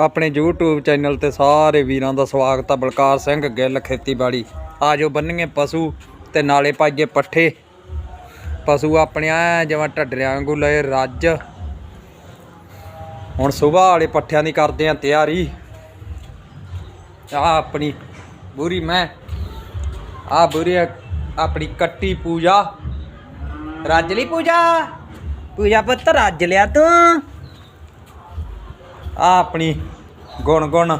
ਆਪਣੇ YouTube channel ਤੇ ਸਾਰੇ ਵੀਰਾਂ ਦਾ ਸਵਾਗਤ ਆ, ਬਲਕਾਰ ਸਿੰਘ, ਗਿੱਲ, ਖੇਤੀਬਾੜੀ। ਆਜੋ ਬੰਨੀਏ ਪਸ਼ੂ ਤੇ ਨਾਲੇ ਪਾਈਏ ਪੱਠੇ। ਪਸ਼ੂ ਆਪਣੇ ਆ ਜਿਵੇਂ ਢੱਡਰਿਆਂ ਵਾਂਗੂ ਲਏ ਰੱਜ। ਹੁਣ ਸਵੇਰ ਵਾਲੇ ਪੱਠਿਆਂ ਦੀ ਕਰਦੇ ਆ ਤਿਆਰੀ। ਆ ਆਪਣੀ ਬੁਰੀ ਮੈਂ ਆ ਬੁਰੀ ਆਪਣੀ ਕੱਟੀ ਪੂਜਾ। ਰੱਜ ਲਈ ਪੂਜਾ? ਪੂਜਾ ਪੁੱਤ, ਰੱਜ ਲਿਆ ਤੂੰ। ਆ ਆਪਣੀ ਗੁਣ ਗੁਣ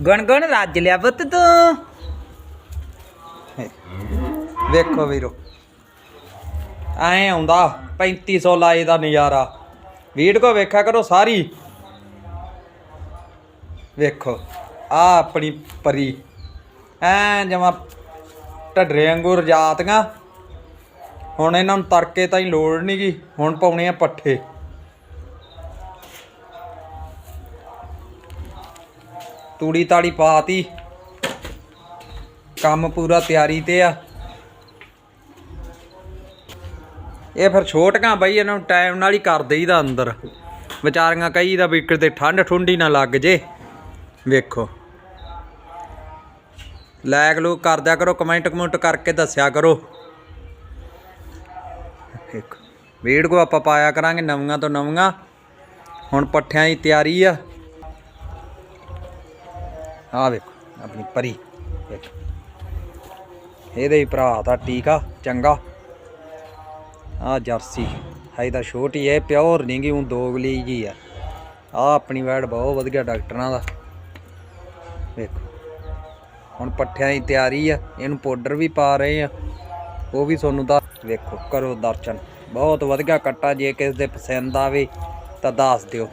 ਗੁਣ ਗੁਣ ਰੱਜ ਲਿਆ ਪੁੱਤ ਤੂੰ। ਵੇਖੋ ਵੀਰੋ। ਐ ਆਉਂਦਾ 3500 ਲਾਏ ਦਾ ਨਜ਼ਾਰਾ। ਵੀਡੀਓ ਵੇਖਿਆ ਕਰੋ ਸਾਰੀ। ਵੇਖੋ, ਆ ਆਪਣੀ ਪਰੀ। ਐ ਜਮਾ ਢੱਡਰੇ ਵਾਂਗੂ ਰਜਾਤੀਆਂ। ਹੁਣ ਇਹਨਾਂ ਨੂੰ ਤੜਕੇ ਤਾਂ ਹੀ ਲੋੜ ਨਹੀਂ ਗੀ ਹੁਣ ਪਾਉਣੇ ਆ ਪੱਠੇ। ਤੂੜੀ ਤਾੜੀ ਪਾਤੀ। ਕੰਮ ਪੂਰਾ ਤਿਆਰੀ ਤੇ ਆ। ਇਹ ਫਿਰ ਛੋਟੀਆਂ ਬਈ, ਇਹਨਾਂ ਨੂੰ ਟਾਈਮ ਨਾਲ ਹੀ ਕਰ ਦੇਈਦਾ ਅੰਦਰ। ਵਿਚਾਰੀਆਂ ਕਹੀਦਾ ਵੀ ਕਿਤੇ ਠੰਡ ਠੁੰਡੀ ਨਾ ਲੱਗ ਜੇ। ਵੇਖੋ। ਲਾਇਕ ਲੋਕ ਕਰਦਿਆ ਕਰੋ ਕਮੈਂਟ ਕਮੈਂਟ ਕਰਕੇ ਦੱਸਿਆ ਕਰੋ। ਇੱਕ ਵੀਡੀਓ ਆਪਾਂ ਪਾਇਆ ਕਰਾਂਗੇ ਨਵੀਆਂ ਤੋਂ ਨਵੀਆਂ। ਹੁਣ ਪੱਠਿਆਂ ਦੀ ਤਿਆਰੀ ਆ। ਆ ਵੇਖੋ, ਆਪਣੀ ਪਰੀ। ਵੇਖੋ। ਇਹਦੇ ਹੀ ਭਰਾ ਦਾ ਟੀਕਾ ਚੰਗਾ। ਆ ਜਰਸੀ ਹੈ ਤਾਂ ਛੋਟੀ ਹੈ ਪਿਓਰ ਨਹੀਂ ਗੀ, ਹੁਣ ਦੋਗਲੀ ਜੀ ਆ। ਆ ਆਪਣੀ ਵੈੜ ਬਹੁਤ ਵਧੀਆ ਡਾਕਟਰਾਂ ਦਾ। ਵੇਖੋ। ਹੁਣ ਪੱਠਿਆਂ ਦੀ ਤਿਆਰੀ ਆ, ਇਹਨੂੰ ਪਾਊਡਰ ਵੀ ਪਾ ਰਹੇ ਆ। ਉਹ ਵੀ ਤੁਹਾਨੂੰ ਦਾ ਵੇਖੋ, ਕਰੋ ਦਰਸ਼ਨ। ਬਹੁਤ ਵਧੀਆ ਕੱਟਾ, ਜੇ ਕਿਸ ਦੇ ਪਸੰਦ ਆਵੇ ਤਾਂ ਦੱਸ ਦਿਓ।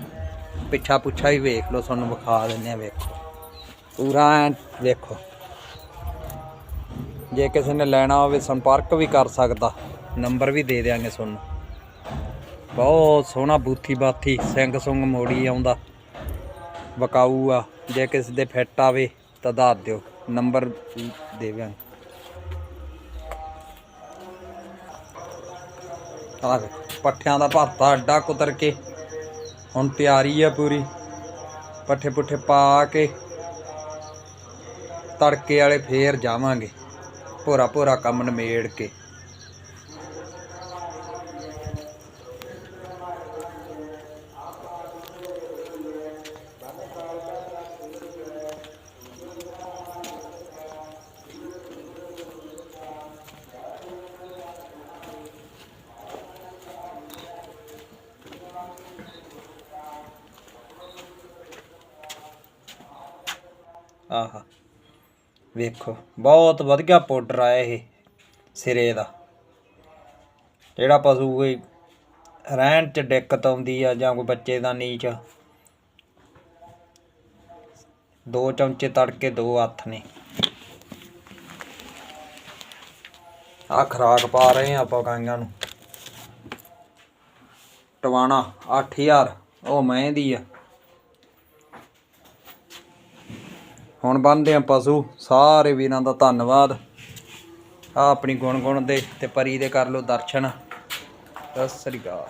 ਪਿੱਛਾ ਪੁੱਛਾ ਹੀ ਵੇਖ ਲਓ, ਤੁਹਾਨੂੰ ਵਿਖਾ ਦਿੰਦੇ ਆ, ਵੇਖੋ। ਪੂਰਾ ਐਨ ਵੇਖੋ ਜੇ ਕਿਸੇ ਨੇ ਲੈਣਾ ਹੋਵੇ, ਸੰਪਰਕ ਵੀ ਕਰ ਸਕਦਾ। ਨੰਬਰ ਵੀ ਦੇ ਦਿਆਂਗੇ ਤੁਹਾਨੂੰ। ਬਹੁਤ ਸੋਹਣਾ ਬੂਥੀ ਬਾਥੀ, ਸਿੰਘ ਸੁੰਗ ਮੋੜੀ ਆਉਂਦਾ। ਬਕਾਊ ਆ, ਜੇ ਕਿਸੇ ਦੇ ਫਿੱਟ ਆਵੇ ਤਾਂ ਦੱਸ ਦਿਓ। ਨੰਬਰ ਦੇ ਦਿਆਂਗੇ। ਆ ਪੱਠਿਆਂ ਦਾ ਭਰਤਾ ਅੱਡਾ ਕੁਤਰ ਕੇ। ਹੁਣ ਤਿਆਰੀ ਆ ਪੂਰੀ। ਪੱਠੇ ਪੁੱਠੇ ਪਾ ਕੇ ਤੜਕੇ ਵਾਲੇ ਫੇਰ ਜਾਵਾਂਗੇ। ਭੋਰਾ ਭੋਰਾ ਕੰਮ ਨਿਮੇੜ ਕੇ। ਆਹਾ। ਵੇਖੋ, ਬਹੁਤ ਵਧੀਆ ਪਾਊਡਰ ਆਇਆ ਇਹ ਸਿਰੇ ਦਾ। ਜਿਹੜਾ ਪਸ਼ੂ ਕੋਈ ਰਹਿਣ ਚ ਦਿੱਕਤ ਆਉਂਦੀ ਆ ਜਾਂ ਕੋਈ ਬੱਚੇ ਦਾ ਨੀਚ, ਦੋ ਚਮਚੇ ਤੜਕੇ, ਦੋ ਹੱਥ ਨੇ। ਆ ਖਰਾਕ ਪਾ ਰਹੇ ਆ ਆਪਾਂ ਗਾਈਆਂ ਨੂੰ। ਟਵਾਣਾ 8000 ਉਹ ਮੈਂ ਆ। ਹੁਣ ਬੰਨਦੇ ਆ ਪਸ਼ੂ। ਸਾਰੇ ਵੀਰਾਂ ਦਾ ਧੰਨਵਾਦ। ਆ ਆਪਣੀ ਗੁਣ ਗੁਣ ਦੇ ਤੇ ਪਰੀ ਦੇ ਕਰ ਲਓ ਦਰਸ਼ਨ। ਸਤਿ ਸ੍ਰੀ ਅਕਾਲ।